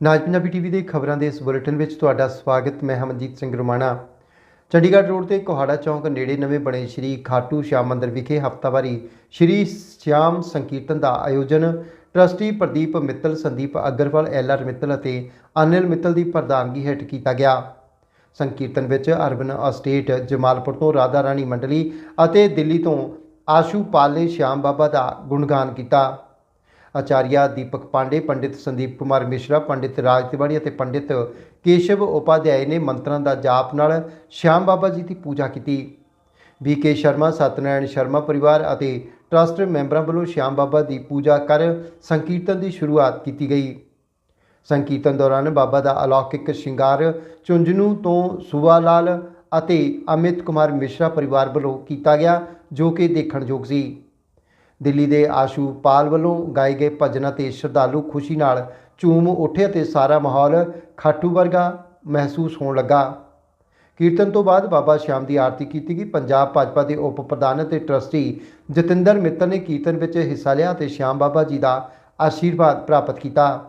ਨਾਜ Punjabi TV ਦੇ ਖਬਰਾਂ ਦੇ ਇਸ ਬੁਲੇਟਿਨ ਵਿੱਚ ਤੁਹਾਡਾ ਸਵਾਗਤ, ਮੈਂ ਹਮਨਜੀਤ ਸਿੰਘ ਰੁਮਾਣਾ। ਚੰਡੀਗੜ੍ਹ ਰੋਡ ਤੇ ਕੋਹਾੜਾ ਚੌਂਕ ਨੇੜੇ ਨਵੇਂ ਬਣੇ ਸ਼੍ਰੀ ਖਾਟੂ ਸ਼ਾਮ ਮੰਦਿਰ ਵਿਖੇ ਹਫ਼ਤਾਵਾਰੀ ਸ਼੍ਰੀ ਸ਼ਿਆਮ ਸੰਕੀਰਤਨ ਦਾ ਆਯੋਜਨ, trustee Pradeep Mittal, Sandeep Agarwal, L R Mittal ਅਤੇ ਅਨਿਲ ਮਿੱਤਲ ਦੀ ਪ੍ਰਧਾਨਗੀ ਹੇਠ ਕੀਤਾ ਗਿਆ। ਸੰਕੀਰਤਨ ਵਿੱਚ ਅਰਬਨ ਅਸਟੇਟ ਜਮਾਲਪੁਰ ਤੋਂ ਰਾਧਾ ਰਾਣੀ ਮੰਡਲੀ ਅਤੇ ਦਿੱਲੀ ਤੋਂ ਆਸ਼ੂ ਪਾਲ ਨੇ ਸ਼ਿਆਮ ਬਾਬਾ ਦਾ ਗੁਣਗਾਨ ਕੀਤਾ। ਆਚਾਰੀਆ, ਦੀਪਕ ਪਾਂਡੇ, ਪੰਡਿਤ ਸੰਦੀਪ ਕੁਮਾਰ ਮਿਸ਼ਰਾ, ਪੰਡਿਤ ਰਾਜ ਤਿਵਾੜੀ ਅਤੇ ਪੰਡਿਤ ਕੇਸ਼ਵ ਉਪਾਧਿਆਏ ਨੇ ਮੰਤਰਾਂ ਦਾ ਜਾਪ ਨਾਲ ਸ਼ਾਮ ਬਾਬਾ ਜੀ ਦੀ ਪੂਜਾ ਕੀਤੀ। ਕੇ ਸ਼ਰਮਾ, ਸਤਨਾਰਾਇਣ ਸ਼ਰਮਾ ਪਰਿਵਾਰ ਅਤੇ ਟਰਸਟ ਮੈਂਬਰਾਂ ਵੱਲੋਂ ਸ਼ਾਮ ਬਾਬਾ ਦੀ ਪੂਜਾ ਕਰ ਸੰਕੀਰਤਨ ਦੀ ਸ਼ੁਰੂਆਤ ਕੀਤੀ ਗਈ। ਸੰਕੀਰਤਨ ਦੌਰਾਨ ਬਾਬਾ ਦਾ ਅਲੌਕਿਕ ਸ਼ਿੰਗਾਰ ਚੁੰਝਨੂ ਤੋਂ ਸੂਬਾ ਲਾਲ ਅਤੇ ਅਮਿਤ ਕੁਮਾਰ ਮਿਸ਼ਰਾ ਪਰਿਵਾਰ ਵੱਲੋਂ ਕੀਤਾ ਗਿਆ, ਜੋ ਕਿ ਦੇਖਣਯੋਗ ਸੀ। ਦਿੱਲੀ ਦੇ ਆਸ਼ੂ ਪਾਲ ਵੱਲੋਂ ਗਾਏ ਗਏ ਭਜਨਾਂ ਤੇ ਸ਼ਰਧਾਲੂ ਖੁਸ਼ੀ ਨਾਲ ਝੂਮ ਉੱਠੇ ਅਤੇ ਸਾਰਾ ਮਾਹੌਲ ਖਾਟੂ ਵਰਗਾ ਮਹਿਸੂਸ ਹੋਣ ਲੱਗਾ। ਕੀਰਤਨ ਤੋਂ ਬਾਅਦ ਬਾਬਾ ਸ਼ਾਮ ਦੀ ਆਰਤੀ ਕੀਤੀ ਗਈ। ਪੰਜਾਬ ਭਾਜਪਾ ਦੇ ਉਪ ਪ੍ਰਧਾਨ ਅਤੇ ਟਰਸਟੀ ਜਤਿੰਦਰ ਮਿੱਤਲ ਨੇ ਕੀਰਤਨ ਵਿੱਚ ਹਿੱਸਾ ਲਿਆ ਅਤੇ ਸ਼ਾਮ ਬਾਬਾ ਜੀ ਦਾ ਆਸ਼ੀਰਵਾਦ ਪ੍ਰਾਪਤ ਕੀਤਾ।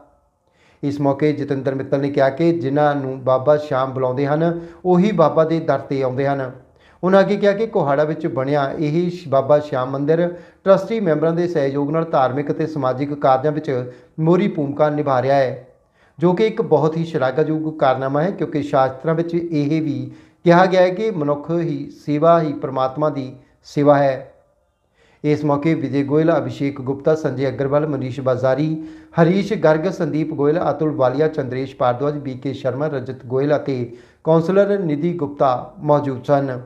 ਇਸ ਮੌਕੇ ਜਤਿੰਦਰ ਮਿੱਤਲ ਨੇ ਕਿਹਾ ਕਿ ਜਿਨ੍ਹਾਂ ਨੂੰ ਬਾਬਾ ਸ਼ਾਮ ਬੁਲਾਉਂਦੇ ਹਨ, ਉਹੀ ਬਾਬਾ ਦੇ ਦਰ ਤੇ ਆਉਂਦੇ ਹਨ। ਉਹਨਾਂ ਅੱਗੇ ਕਿਹਾ ਕਿ ਕੋਹਾੜਾ ਵਿੱਚ ਬਣਿਆ ਇਹ ਸ਼- ਬਾਬਾ ਸ਼ਿਆਮ ਮੰਦਿਰ ਟਰਸਟੀ ਮੈਂਬਰਾਂ ਦੇ ਸਹਿਯੋਗ ਨਾਲ ਧਾਰਮਿਕ ਅਤੇ ਸਮਾਜਿਕ ਕਾਰਜਾਂ ਵਿੱਚ ਮੋਰੀ ਭੂਮਿਕਾ ਨਿਭਾ ਰਿਹਾ ਹੈ, ਜੋ ਕਿ ਇੱਕ ਬਹੁਤ ਹੀ ਸ਼ਲਾਘਾਯੋਗ ਕਾਰਨਾਮਾ ਹੈ, ਕਿਉਂਕਿ ਸ਼ਾਸਤਰਾਂ ਵਿੱਚ ਇਹ ਵੀ ਕਿਹਾ ਗਿਆ ਹੈ ਕਿ ਮਨੁੱਖ ਹੀ ਸੇਵਾ ਹੀ ਪ੍ਰਮਾਤਮਾ ਦੀ ਸੇਵਾ ਹੈ। ਇਸ ਮੌਕੇ ਵਿਜੇ ਗੋਇਲ, ਅਭਿਸ਼ੇਕ ਗੁਪਤਾ, ਸੰਜੇ ਅਗਰਵਾਲ, ਮਨੀਸ਼ ਬਾਜ਼ਾਰੀ, ਹਰੀਸ਼ ਗਰਗ, ਸੰਦੀਪ ਗੋਇਲ, ਅਤੁਲ ਵਾਲੀਆ, ਚੰਦਰੇਸ਼ ਭਾਰਦਵਾਜ ਬੀਕੇ ਸ਼ਰਮਾ ਰਜਤ ਗੋਇਲ ਅਤੇ ਕੌਂਸਲਰ ਨਿਧੀ ਗੁਪਤਾ ਮੌਜੂਦ ਸਨ।